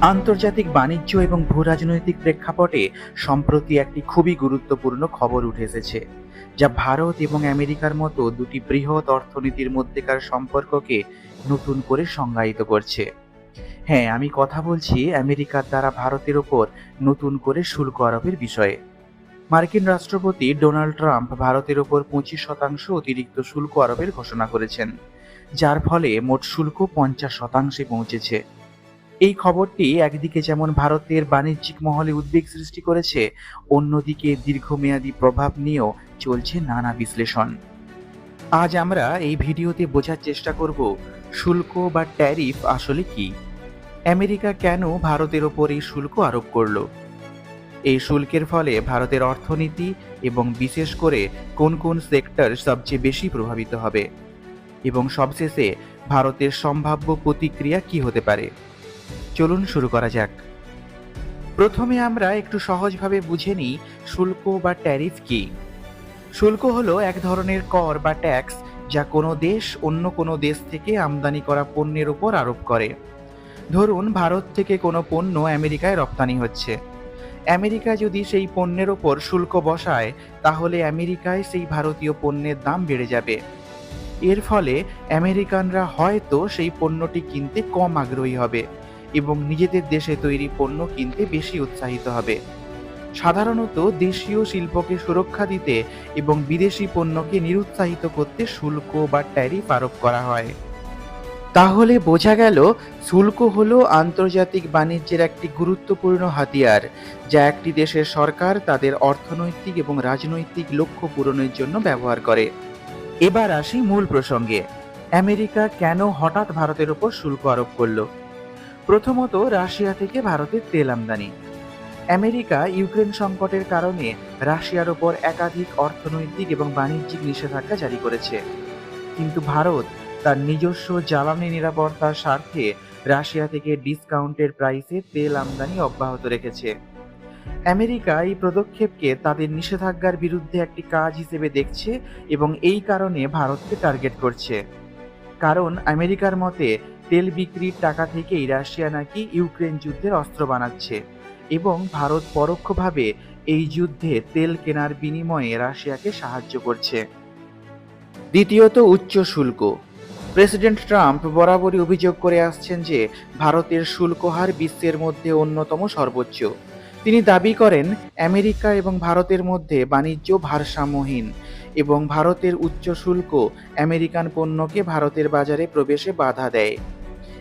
আন্তর্জাতিক বাণিজ্য এবং ভূরাজনৈতিক প্রেক্ষাপটে সম্প্রতি একটি খুবই গুরুত্বপূর্ণ খবর উঠে এসেছে, যা ভারত এবং আমেরিকার মতো দুটি বৃহৎ অর্থনীতির মধ্যেকার সম্পর্ককে নতুন করে সংজ্ঞায়িত করছে। হ্যাঁ আমি কথা বলছি আমেরিকার দ্বারা ভারতের ওপর নতুন করে শুল্ক আরোপের বিষয়ে। মার্কিন রাষ্ট্রপতি ডোনাল্ড ট্রাম্প ভারতের ওপর পঁচিশ শতাংশ অতিরিক্ত শুল্ক আরোপের ঘোষণা করেছেন, যার ফলে মোট শুল্ক পঞ্চাশ শতাংশে পৌঁছেছে। এই খবরটি একদিকে যেমন ভারতের বাণিজ্যিক মহলে উদ্বেগ সৃষ্টি করেছে, অন্যদিকে দীর্ঘমেয়াদী প্রভাব নিয়েও চলছে নানা বিশ্লেষণ। আজ আমরা এই ভিডিওতে বোঝার চেষ্টা করব, শুল্ক বা ট্যারিফ আসলে কি? আমেরিকা কেন ভারতের ওপর এই শুল্ক আরোপ করল? এই শুল্কের ফলে ভারতের অর্থনীতি এবং বিশেষ করে কোন কোন সেক্টর সবচেয়ে বেশি প্রভাবিত হবে? এবং সবশেষে ভারতের সম্ভাব্য প্রতিক্রিয়া কি হতে পারে? চলুন শুরু করা যাক। প্রথমে আমরা একটু সহজভাবে বুঝে নিই শুল্ক বা ট্যারিফ কি। শুল্ক হলো এক ধরনের কর বা ট্যাক্স যা কোনো দেশ অন্য কোনো দেশ থেকে আমদানি করা পণ্যের উপর আরোপ করে। ধরুন, ভারত থেকে কোনো পণ্য আমেরিকায় রপ্তানি হচ্ছে। আমেরিকা যদি সেই পণ্যের ওপর শুল্ক বসায়, তাহলে আমেরিকায় সেই ভারতীয় পণ্যের দাম বেড়ে যাবে। এর ফলে আমেরিকানরা হয়তো সেই পণ্যটি কিনতে কম আগ্রহী হবে। এবং নিজেদের দেশে তৈরি পণ্য কিনতে বেশি উৎসাহিত হবে। সাধারণত দেশীয় শিল্পকে সুরক্ষা দিতে এবং বিদেশি পণ্যকে নিরুৎসাহিত করতে শুল্ক বা ট্যারিফ আরোপ করা হয়। তাহলে বোঝা গেল, শুল্ক হলো আন্তর্জাতিক বাণিজ্যের একটি গুরুত্বপূর্ণ হাতিয়ার, যা একটি দেশের সরকার তাদের অর্থনৈতিক এবং রাজনৈতিক লক্ষ্য পূরণের জন্য ব্যবহার করে। এবার আসি মূল প্রসঙ্গে। আমেরিকা কেন হঠাৎ ভারতের উপর শুল্ক আরোপ করল? প্রথমত রাশিয়া থেকে ভারতের তেল আমদানি। আমেরিকা ইউক্রেন সংকটের কারণে রাশিয়ার ওপর একাধিক অর্থনৈতিক এবং বাণিজ্যিক নিষেধাজ্ঞা জারি করেছে। কিন্তু ভারত তার নিজস্ব জ্বালানি নিরাপত্তার স্বার্থে রাশিয়া থেকে ডিসকাউন্টের প্রাইসে তেল আমদানি অব্যাহত রেখেছে। আমেরিকা এই পদক্ষেপকে তাদের নিষেধাজ্ঞার বিরুদ্ধে একটি কাজ হিসেবে দেখছে এবং এই কারণে ভারতকে টার্গেট করছে। কারণ আমেরিকার মতে তেল বিক্রির টাকা থেকেই রাশিয়া নাকি ইউক্রেন যুদ্ধের অস্ত্র বানাচ্ছে এবং ভারত পরোক্ষভাবে এই যুদ্ধে তেল কেনার বিনিময়ে রাশিয়াকে সাহায্য করছে। দ্বিতীয়ত উচ্চ শুল্ক। প্রেসিডেন্ট ট্রাম্প বরাবরই অভিযোগ করে আসছেন যে ভারতের শুল্ক হার বিশ্বের মধ্যে অন্যতম সর্বোচ্চ। তিনি দাবি করেন, আমেরিকা এবং ভারতের মধ্যে বাণিজ্য ভারসাম্যহীন এবং ভারতের উচ্চ শুল্ক আমেরিকান পণ্যকে ভারতের বাজারে প্রবেশে বাধা দেয়।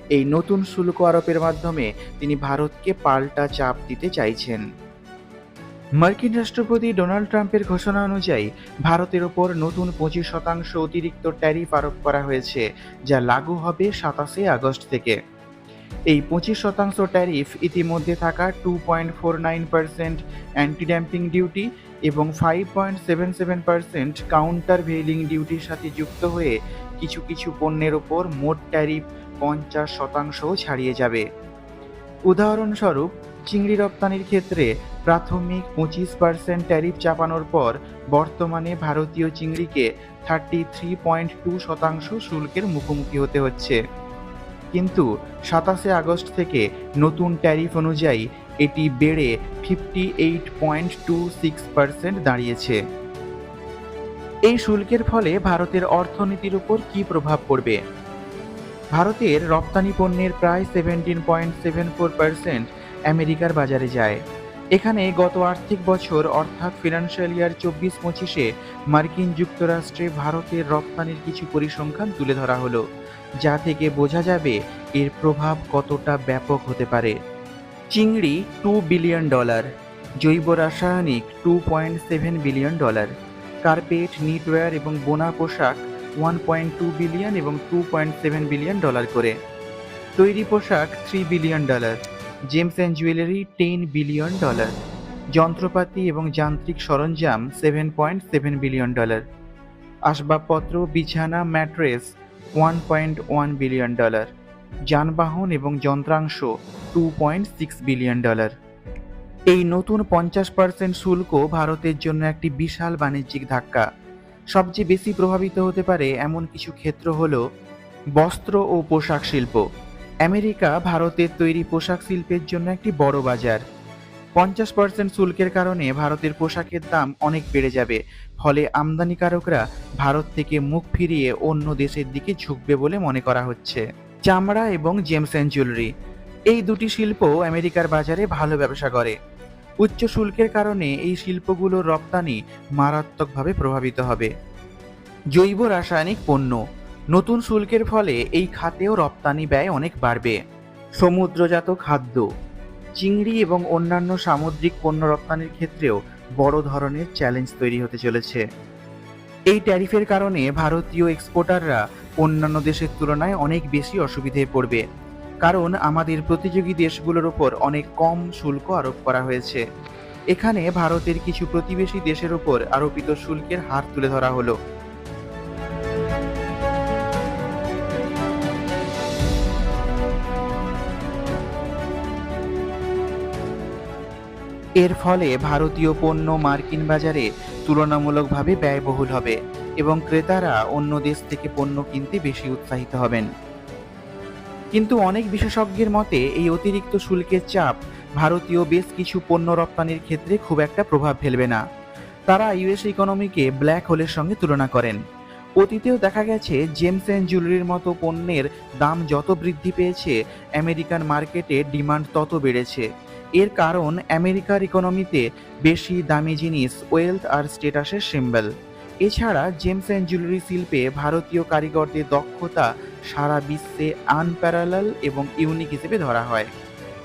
এই নতুন শুল্ক আরোপের মাধ্যমে তিনি ভারতকে পাল্টা চাপ দিতে চাইছেন। মার্কিন রাষ্ট্রপতি ডোনাল্ড ট্রাম্পের ঘোষণা অনুযায়ী, ভারতের ওপর নতুন পঁচিশ শতাংশ অতিরিক্ত ট্যারিফ আরোপ করা হয়েছে, যা লাগু হবে সাতাশে আগস্ট থেকে। এই পঁচিশ শতাংশ ট্যারিফ ইতিমধ্যে থাকা two point four nine percent anti dumping duty এবং five point seven seven percent countervailing ডিউটির সাথে যুক্ত হয়ে কিছু কিছু পণ্যের ওপর মোট ট্যারিফ পঞ্চাশ শতাংশও ছাড়িয়ে যাবে। উদাহরণস্বরূপ, চিংড়ি রপ্তানির ক্ষেত্রে প্রাথমিক পঁচিশ পার্সেন্ট ট্যারিফ চাপানোর পর বর্তমানে ভারতীয় চিংড়িকে থার্টি থ্রি পয়েন্ট টু শতাংশ শুল্কের মুখোমুখি হতে হচ্ছে। কিন্তু সাতাশে আগস্ট থেকে নতুন ট্যারিফ অনুযায়ী এটি বেড়ে fifty eight point two six percent দাঁড়িয়েছে। এই শুল্কের ফলে ভারতের অর্থনীতির উপর কী প্রভাব পড়বে? ভারতের রপ্তানি পণ্যের প্রায় seventeen point seven four percent আমেরিকার বাজারে যায়। এখানে গত আর্থিক বছর, অর্থাৎ ফিনান্সিয়াল ইয়ার চব্বিশ পঁচিশে, মার্কিন যুক্তরাষ্ট্রে ভারতের রপ্তানির কিছু পরিসংখ্যান তুলে ধরা হলো, যা থেকে বোঝা যাবে এর প্রভাব কতটা ব্যাপক হতে পারে। চিংড়ি টু বিলিয়ন ডলার জৈব রাসায়নিক two point seven billion dollar carpet knitwear এবং বোনা পোশাক ওয়ান পয়েন্ট টু বিলিয়ন এবং two point seven billion dollar করে। তৈরি পোশাক three billion dollar gems and jewellery ten billion dollar যন্ত্রপাতি এবং যান্ত্রিক সরঞ্জাম seven point seven billion dollar আসবাবপত্র, বিছানা mattress one point one billion dollar যানবাহন এবং যন্ত্রাংশ two point six billion dollar এই নতুন পঞ্চাশ পার্সেন্ট শুল্ক ভারতের জন্য একটি বিশাল বাণিজ্যিক ধাক্কা। সবচেয়ে বেশি প্রভাবিত হতে পারে এমন কিছু ক্ষেত্র হল বস্ত্র ও পোশাক শিল্প। আমেরিকা ভারতের তৈরি পোশাক শিল্পের জন্য একটি বড় বাজার। পঞ্চাশ পার্সেন্ট শুল্কের কারণে ভারতের পোশাকের দাম অনেক বেড়ে যাবে, ফলে আমদানিকারকরা ভারত থেকে মুখ ফিরিয়ে অন্য দেশের দিকে ঝুঁকবে বলে মনে করা হচ্ছে। চামড়া এবং জেমস অ্যান্ড জুয়েলারি। এই দুটি শিল্প আমেরিকার বাজারে ভালো ব্যবসা করে। উচ্চ শুল্কের কারণে এই শিল্পগুলোর রপ্তানি মারাত্মকভাবে প্রভাবিত হবে। জৈব রাসায়নিক পণ্য, নতুন শুল্কের ফলে এই খাতেও রপ্তানি ব্যয় অনেক বাড়বে। সমুদ্রজাত খাদ্য, চিংড়ি এবং অন্যান্য সামুদ্রিক পণ্য রপ্তানির ক্ষেত্রেও বড় ধরনের চ্যালেঞ্জ তৈরি হতে চলেছে। এই ট্যারিফের কারণে ভারতীয় এক্সপোর্টাররা অন্যান্য দেশের তুলনায় অনেক বেশি অসুবিধায় পড়বে। কারণ আমাদের প্রতিযোগী দেশগুলোর ওপর অনেক কম শুল্ক আরোপ করা হয়েছে। এখানে ভারতের কিছু প্রতিবেশী দেশের ওপর আরোপিত শুল্কের হার তুলে ধরা হলো। এর ফলে ভারতীয় পণ্য মার্কিন বাজারে তুলনামূলকভাবে ব্যয়বহুল হবে এবং ক্রেতারা অন্য দেশ থেকে পণ্য কিনতে বেশি উৎসাহিত হবেন। কিন্তু অনেক বিশেষজ্ঞের মতে, এই অতিরিক্ত শুল্কের চাপ ভারতীয় বেশ কিছু পণ্য রপ্তানির ক্ষেত্রে খুব একটা প্রভাব ফেলবে না। তারা ইউএস ইকোনমিকে ব্ল্যাক হোলের সঙ্গে তুলনা করেন। অতীতেও দেখা গেছে, জেমস অ্যান্ড জুয়েলারির মতো পণ্যের দাম যত বৃদ্ধি পেয়েছে, আমেরিকান মার্কেটে ডিমান্ড তত বেড়েছে। এর কারণ, আমেরিকার ইকোনমিতে বেশি দামি জিনিস, ওয়েলথ আর স্টেটাসের সিম্বল। এছাড়া জেমস অ্যান্ড জুয়েলারি শিল্পে ভারতীয় কারিগরদের দক্ষতা সারা বিশ্বে আনপ্যারালাল এবং ইউনিক হিসেবে ধরা হয়।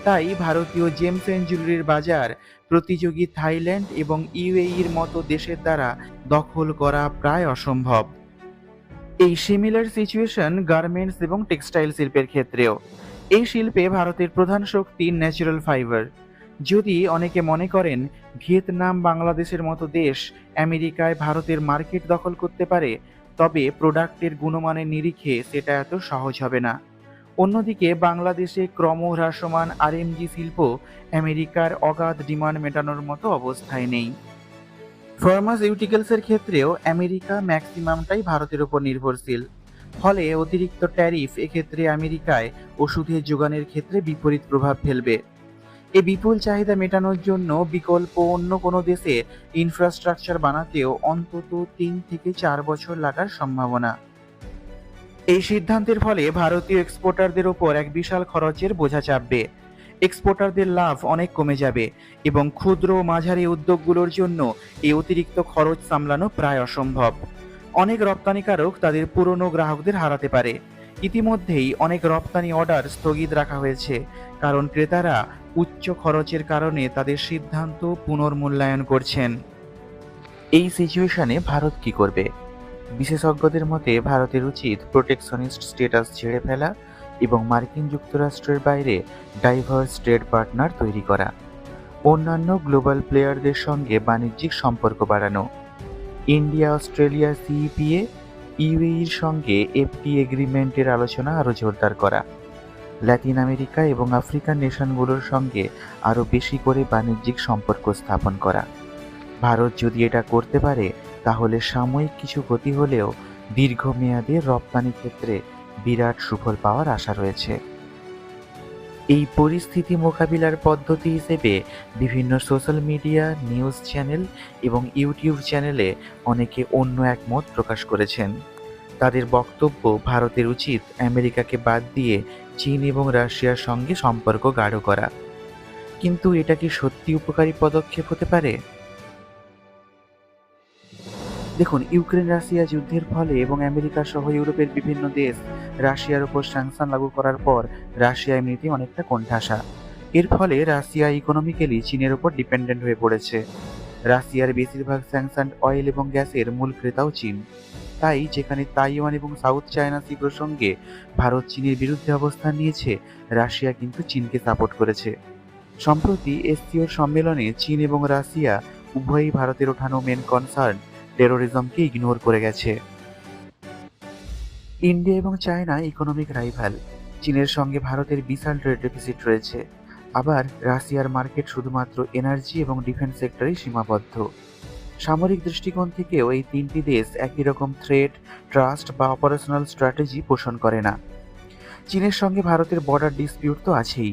তাই ভারতীয় জেমস অ্যান্ড জুয়েলারির বাজার প্রতিযোগী থাইল্যান্ড এবং ইউএইর মতো দেশের দ্বারা দখল করা প্রায় অসম্ভব। এই সিমিলার সিচুয়েশন গার্মেন্টস এবং টেক্সটাইল শিল্পের ক্ষেত্রেও। এই শিল্পে ভারতের প্রধান শক্তি ন্যাচারাল ফাইবার যদি অনেকে মনে করেন ভিয়েতনাম বাংলাদেশের মতো দেশ আমেরিকায় ভারতের মার্কেট দখল করতে পারে, তবে প্রোডাক্টের গুণমানের নিরিখে সেটা এত সহজ হবে না। অন্যদিকে বাংলাদেশে ক্রমহ্রাসমান আরএমজি শিল্প আমেরিকার অগাধ ডিমান্ড মেটানোর মতো অবস্থায় নেই। ফার্মাসিউটিক্যালসের ক্ষেত্রেও আমেরিকা ম্যাক্সিমামটাই ভারতের উপর নির্ভরশীল। ফলে অতিরিক্ত ট্যারিফ এক্ষেত্রে আমেরিকায় ওষুধের যোগানের ক্ষেত্রে বিপরীত প্রভাব ফেলবে। এই বিপুল চাহিদা মেটানোর জন্য বিকল্প অন্য কোনো দেশে ইনফ্রাস্ট্রাকচার বানাতেও অন্তত তিন থেকে চার বছর লাগার সম্ভাবনা। এই সিদ্ধান্তের ফলে ভারতীয় এক্সপোর্টারদের ওপর এক বিশাল খরচের বোঝা চাপবে। এক্সপোর্টারদের লাভ অনেক কমে যাবে এবং ক্ষুদ্র মাঝারি উদ্যোগগুলোর জন্য এই অতিরিক্ত খরচ সামলানো প্রায় অসম্ভব। অনেক রপ্তানিকারক তাদের পুরনো গ্রাহকদের হারাতে পারে। ইতিমধ্যেই অনেক রপ্তানি অর্ডার স্থগিত রাখা হয়েছে, কারণ ক্রেতারা উচ্চ খরচের কারণে তাদের সিদ্ধান্ত পুনর্মূল্যায়ন করছেন। এই সিচুয়েশনে ভারত কি করবে? বিশেষজ্ঞদের মতে, ভারতের উচিত প্রোটেকশনিস্ট স্টেটাস ছেড়ে ফেলা এবং মার্কিন যুক্তরাষ্ট্রের বাইরে ডাইভার্স ট্রেড পার্টনার তৈরি করা। অন্যান্য গ্লোবাল প্লেয়ারদের সঙ্গে বাণিজ্যিক সম্পর্ক বাড়ানো। ইন্ডিয়া, অস্ট্রেলিয়া, সিইপিএ, ইউএইর সঙ্গে এফটি এগ্রিমেন্টের আলোচনা আরও জোরদার করা। ল্যাটিন আমেরিকা এবং আফ্রিকান নেশনগুলোর সঙ্গে আরও বেশি করে বাণিজ্যিক সম্পর্ক স্থাপন করা। ভারত যদি এটা করতে পারে, তাহলে সাময়িক কিছু ক্ষতি হলেও দীর্ঘমেয়াদে রপ্তানি ক্ষেত্রে বিরাট সুফল পাওয়ার আশা রয়েছে। এই পরিস্থিতি মোকাবিলার পদ্ধতি হিসেবে বিভিন্ন সোশ্যাল মিডিয়া, নিউজ চ্যানেল এবং ইউটিউব চ্যানেলে অনেকে অন্য এক মত প্রকাশ করেছেন। তাদের বক্তব্য ভারতের উচিত আমেরিকাকে বাদ দিয়ে চীন এবং রাশিয়ার সঙ্গে সম্পর্ক গাঢ় করা। কিন্তু এটা কি সত্যি উপকারী পদক্ষেপ হতে পারে? দেখুন ইউক্রেন রাশিয়া যুদ্ধের ফলে এবং আমেরিকা সহ ইউরোপের বিভিন্ন দেশ রাশিয়ার উপর স্যাংশন লাগু করার পর রাশিয়া এমনিতে অনেকটা কোণঠাসা। এর ফলে রাশিয়া ইকোনমিক্যালি চীনের উপর ডিপেন্ডেন্ট হয়ে পড়েছে। রাশিয়ার বেশিরভাগ স্যাংশন অয়েল এবং গ্যাসের মূল ক্রেতাও চীন। তাই যেখানে তাইওয়ান এবং সাউথ চায়না সি প্রসঙ্গে ভারত চীনের বিরুদ্ধে অবস্থান নিয়েছে, রাশিয়া কিন্তু চীনকে সাপোর্ট করেছে। সম্প্রতি এসসিওর সম্মেলনে চীন এবং রাশিয়া উভয়ই ভারতের ওঠানো মেন কনসার্ন টেরোরিজমকে ইগনোর করে গেছে। ইন্ডিয়া এবং চায়না ইকোনমিক রাইভাল চীনের সঙ্গে ভারতের বিশাল ট্রেড ডেফিসিট রয়েছে। আবার রাশিয়ার মার্কেট শুধুমাত্র এনার্জি এবং ডিফেন্স সেক্টরেই সীমাবদ্ধ। সামরিক দৃষ্টিকোণ থেকেও এই তিনটি দেশ একই রকম থ্রেট ট্রাস্ট বা অপারেশনাল স্ট্র্যাটেজি পোষণ করে না। চীনের সঙ্গে ভারতের বর্ডার ডিসপিউট তো আছেই।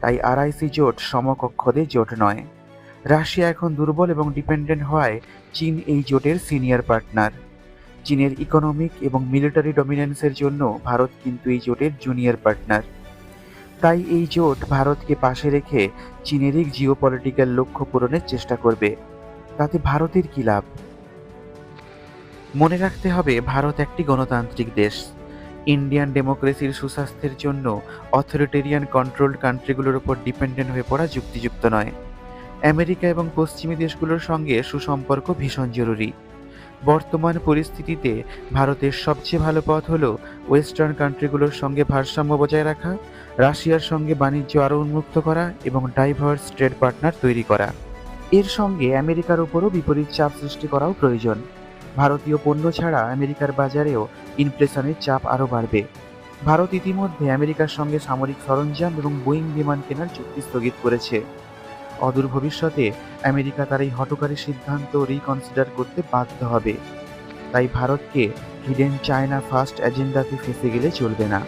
তাই আরআইসি জোট সমকক্ষদের জোট নয়। রাশিয়া এখন দুর্বল এবং ডিপেন্ডেন্ট হওয়ায় চীন এই জোটের সিনিয়র পার্টনার চীনের ইকোনমিক এবং মিলিটারি ডমিনেন্সের জন্য ভারত কিন্তু এই জোটের জুনিয়র পার্টনার তাই এই জোট ভারতকে পাশে রেখে চীনেরই জিওপলিটিক্যাল লক্ষ্য পূরণের চেষ্টা করবে। তাতে ভারতের কী লাভ? মনে রাখতে হবে, ভারত একটি গণতান্ত্রিক দেশ। ইন্ডিয়ান ডেমোক্রেসির সুস্বাস্থ্যের জন্য অথরিটেরিয়ান কন্ট্রোলড কান্ট্রিগুলোর উপর ডিপেন্ডেন্ট হয়ে পড়া যুক্তিযুক্ত নয়। আমেরিকা এবং পশ্চিমী দেশগুলোর সঙ্গে সুসম্পর্ক ভীষণ জরুরি। বর্তমান পরিস্থিতিতে ভারতের সবচেয়ে ভালো পথ হল ওয়েস্টার্ন কান্ট্রিগুলোর সঙ্গে ভারসাম্য বজায় রাখা, রাশিয়ার সঙ্গে বাণিজ্য আরও উন্মুক্ত করা এবং ডাইভার্স ট্রেড পার্টনার তৈরি করা। এর সঙ্গে আমেরিকার উপরও বিপরীত চাপ সৃষ্টি করাও প্রয়োজন। ভারতীয় পণ্য ছাড়া আমেরিকার বাজারেও ইনফ্লেশনের চাপ আরও বাড়বে। ভারত ইতিমধ্যে আমেরিকার সঙ্গে সামরিক সরঞ্জাম এবং বোয়িং বিমান কেনার চুক্তি স্থগিত করেছে। অদূর ভবিষ্যতে আমেরিকা তার এই হটকারী সিদ্ধান্ত রিকনসিডার করতে বাধ্য হবে। তাই ভারতকে হিডেন চায়না ফার্স্ট এজেন্ডাতে ফেসে গেলে চলবে না।